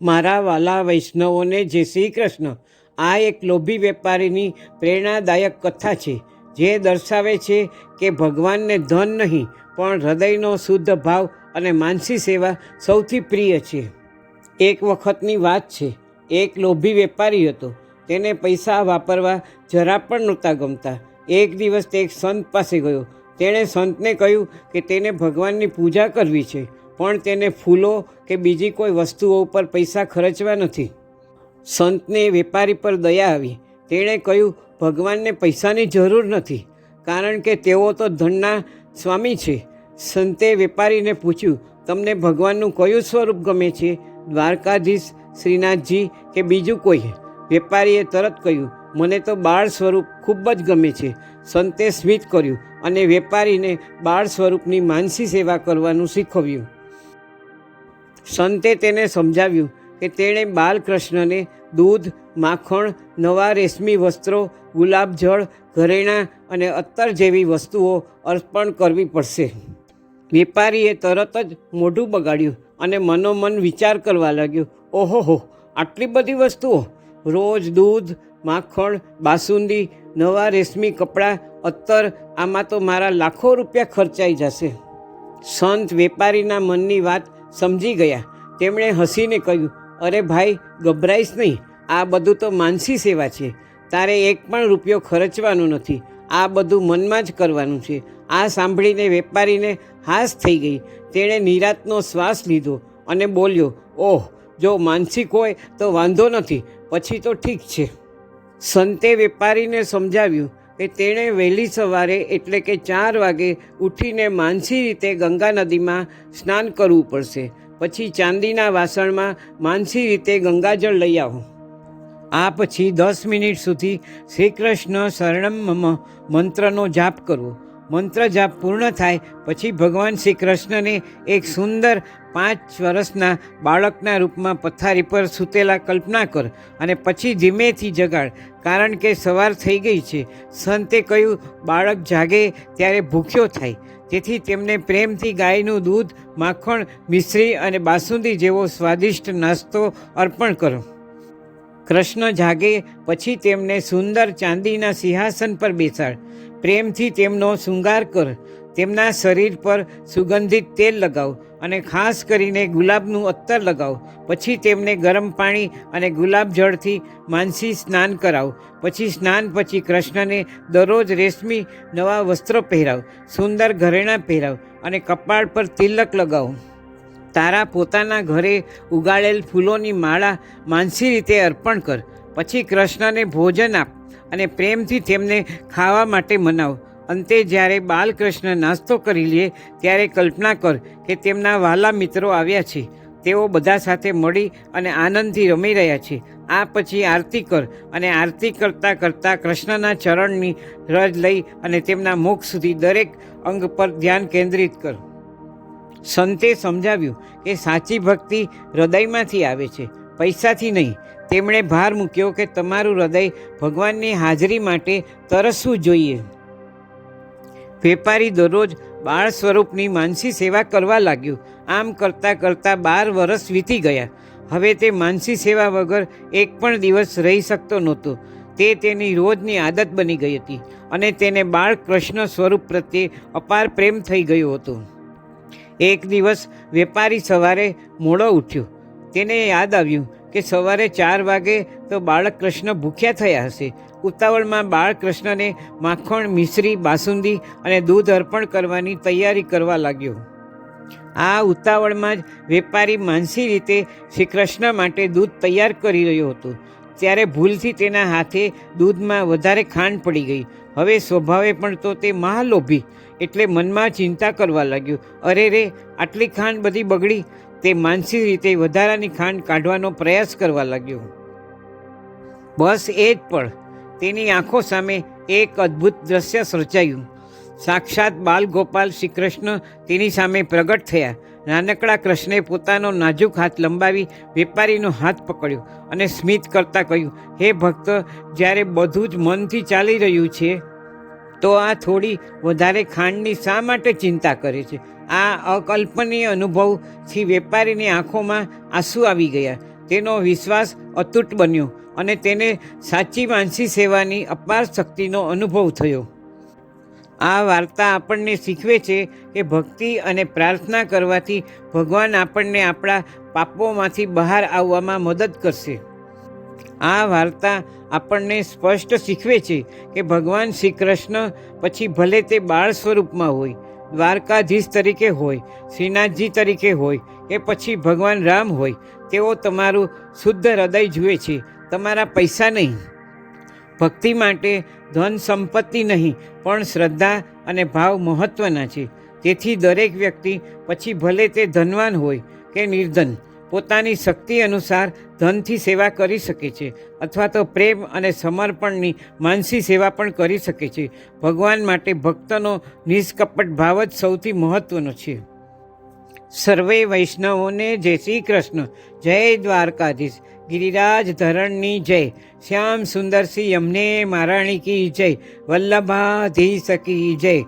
મારા વાલા વૈષ્ણવોને જે શ્રી કૃષ્ણ. આ એક લોભી વેપારીની પ્રેરણાદાયક કથા છે, જે દર્શાવે છે કે ભગવાનને ધન નહીં, પણ હૃદયનો શુદ્ધ ભાવ અને માનસી સેવા સૌથી પ્રિય છે. એક વખતની વાત છે, એક લોભી વેપારી હતો, તેને પૈસા વાપરવા જરા પણ નહોતા ગમતા. એક દિવસ તે એક સંત પાસે ગયો, તેણે સંતને કહ્યું કે તેને ભગવાનની પૂજા કરવી છે. પણ તેને ફૂલો કે બીજી કોઈ વસ્તુઓ ઉપર પૈસા ખર્ચવા નથી. સંતને વેપારી પર દયા આવી. તેણે કહ્યું, ભગવાનને પૈસાની જરૂર નથી, કારણ કે તેઓ તો ધનના સ્વામી છે. સંતે વેપારીને પૂછ્યું, તમને ભગવાનનું કયું સ્વરૂપ ગમે છે? દ્વારકાધીશ, શ્રીનાથજી કે બીજું કોઈ? વેપારીએ તરત કહ્યું, મને તો બાળ સ્વરૂપ ખૂબ જ ગમે છે. સંતે સ્મિત કર્યું અને વેપારીને બાળ સ્વરૂપની માનસી સેવા કરવાનું શીખવ્યું. સંતે તેને સમજાવ્યું કે તેણે બાલકૃષ્ણને દૂધ, માખણ, નવા રેશમી વસ્ત્રો ગુલાબજળ ઘરેણાં અને અત્તર જેવી વસ્તુઓ અર્પણ કરવી પડશે. વેપારીએ તરત જ મોઢું બગાડ્યું અને મનોમન વિચાર કરવા લાગ્યો ઓહોહો આટલી બધી વસ્તુઓ? રોજ દૂધ, માખણ, બાસુંદી, નવા રેશમી કપડાં, અત્તર, આમાં તો મારા લાખો રૂપિયા ખર્ચાઈ જશે. સંત વેપારીના મનની વાત સમજી ગયા. તેમણે હસીને કહ્યું, અરે ભાઈ, ગભરાઈશ નહીં. આ બધું તો માનસી સેવા છે. તારે એક પણ રૂપિયો ખર્ચવાનો નથી. આ બધું મનમાં જ કરવાનું છે. આ સાંભળીને વેપારીને હાશ થઈ ગઈ. તેણે નિરાતનો શ્વાસ લીધો અને બોલ્યો, ઓહ, જો માનસિક હોય તો વાંધો નથી. પછી તો ઠીક છે. સંતે વેપારીને સમજાવ્યું કે તેણે વહેલી સવારે એટલે કે ચાર વાગે ઉઠીને માનસી રીતે ગંગા નદીમાં સ્નાન કરવું પડશે. પછી ચાંદીના વાસણમાં માનસી રીતે ગંગાજળ લઈ આવો. આ પછી દસ મિનિટ સુધી શ્રી કૃષ્ણ શરણમ મંત્રનો જાપ કરવો. મંત્ર જાપ પૂર્ણ થાય, પછી ભગવાન શ્રી કૃષ્ણને એક સુંદર પાંચ વર્ષના બાળકના રૂપમાં પથારી પર સૂતેલા કલ્પના કર અને પછી ધીમેથી જગાડ, કારણ કે સવાર થઈ ગઈ છે. સંતે કહ્યું, બાળક જાગે ત્યારે ભૂખ્યો થાય. તેથી તેમને પ્રેમથી ગાયનું દૂધ, માખણ, મિશ્રી અને બાસુંદી જેવો સ્વાદિષ્ટ નાસ્તો અર્પણ કરો. કૃષ્ણ જાગે, પછી તેમને સુંદર ચાંદીના સિંહાસન પર બેસાડ. પ્રેમથી તેમનો શૃંગાર કર, તેમના શરીર પર સુગંધિત તેલ લગાવ અને ખાસ કરીને ગુલાબનું અત્તર લગાવ. પછી તેમને ગરમ પાણી અને ગુલાબ જળથી માનસી સ્નાન કરાવ. પછી સ્નાન પછી કૃષ્ણને દરરોજ રેશમી નવા વસ્ત્રો પહેરાવ, સુંદર ઘરેણાં પહેરાવ અને કપાળ પર તિલક લગાવ. તારા પોતાના ઘરે ઉગાડેલ ફૂલોની માળા માનસી રીતે અર્પણ કર. પછી કૃષ્ણને ભોજન આપ અને પ્રેમથી તેમને ખાવા માટે મનાવ. અંતે જ્યારે બાલકૃષ્ણ નાસ્તો કરી લે, ત્યારે કલ્પના કર કે તેમના વાલા મિત્રો આવ્યા છે. તેઓ બધા સાથે મળી અને આનંદથી રમી રહ્યા છે. આ પછી આરતી કર અને આરતી કરતાં કરતાં કૃષ્ણના ચરણની રજ લઈ અને તેમના મુખ સુધી દરેક અંગ પર ધ્યાન કેન્દ્રિત કર. સંતે સમજાવ્યું કે સાચી ભક્તિ હૃદયમાંથી આવે છે. પૈસાથી નહીં. તેમણે ભાર મૂક્યો કે તમારું હૃદય ભગવાનની હાજરી માટે તરસવું જોઈએ. વેપારી દરરોજ બાળ સ્વરૂપની માનસી સેવા કરવા લાગ્યો. આમ કરતાં કરતાં બાર વર્ષ વીતી ગયા. હવે તે માનસી સેવા વગર એક પણ દિવસ રહી શકતો નહોતો. તે તેની રોજની આદત બની ગઈ હતી અને તેને બાળ કૃષ્ણ સ્વરૂપ પ્રત્યે અપાર પ્રેમ થઈ ગયો હતો. એક દિવસ વેપારી સવારે મોડો ઉઠ્યો. તેને યાદ આવ્યું કે સવારે ચાર વાગે તો બાળક કૃષ્ણ ભૂખ્યા થયા હશે. ઉતાવળમાં બાળકૃષ્ણને માખણ, મિશ્રી, બાસુંદી અને દૂધ અર્પણ કરવાની તૈયારી કરવા લાગ્યો. આ ઉતાવળમાં જ વેપારી માનસી રીતે શ્રી કૃષ્ણ માટે દૂધ તૈયાર કરી રહ્યો હતો. ત્યારે ભૂલથી તેના હાથે દૂધમાં વધારે ખાંડ પડી ગઈ. હવે સ્વભાવે પણ તો તે મહાલોભી, એટલે મનમાં ચિંતા કરવા લાગ્યો. અરે રે, આટલી ખાંડ બધી બગડી તે માનસિક રીતે વધારાની ખાંડ કાઢવાનો પ્રયાસ કરવા લાગ્યો. બસ એ જ પણ તેની આંખો સામે એક અદ્ભુત દ્રશ્ય સર્જાયું. સાક્ષાત બાલ ગોપાલ શ્રી કૃષ્ણ તેની સામે પ્રગટ થયા. નાનકડા કૃષ્ણે પોતાનો નાજુક હાથ લંબાવી વેપારીનો હાથ પકડ્યો અને સ્મિત કરતાં કહ્યું, હે ભક્ત, જ્યારે બધું જ મનથી ચાલી રહ્યું છે તો આ થોડી વધારે ખાંડની શા માટે ચિંતા કરે છે? આ અકલ્પનીય અનુભવથી વેપારીની આંખોમાં આંસુ આવી ગયા. તેનો વિશ્વાસ અતૂટ બન્યો અને તેને સાચી માનસી સેવાની અપાર શક્તિનો અનુભવ થયો. આ વાર્તા આપણને શીખવે છે કે ભક્તિ અને પ્રાર્થના કરવાથી ભગવાન આપણને આપણા પાપોમાંથી બહાર આવવામાં મદદ કરશે. આ વાર્તા આપણને સ્પષ્ટ શીખવે છે કે ભગવાન શ્રી કૃષ્ણ પછી ભલે તે બાળ સ્વરૂપમાં હોય, દ્વારકાધીશ તરીકે હોય, શ્રીનાથજી તરીકે હોય કે પછી ભગવાન રામ હોય, તેઓ તમારું શુદ્ધ હૃદય જુએ છે, તમારા પૈસા નહીં. ભક્તિ માટે ધન સંપત્તિ નહીં, પણ શ્રદ્ધા અને ભાવ મહત્ત્વના છે. તેથી દરેક વ્યક્તિ પછી ભલે તે ધનવાન હોય કે નિર્ધન પોતાની શક્તિ અનુસાર ધનથી સેવા કરી શકે છે, અથવા તો પ્રેમ અને સમર્પણની માનસી સેવા પણ કરી શકે છે. ભગવાન માટે ભક્તનો નિષ્કપટ ભાવ જ સૌથી મહત્ત્વનો છે. સર્વે વૈષ્ણવોને જય શ્રી કૃષ્ણ. જય દ્વારકાધીશ. ગિરિરાજ ધરણની જય. શ્યામ સુંદરસિંહ યમને મહારાણી કી જય. વલ્લભાધીશ કી જય.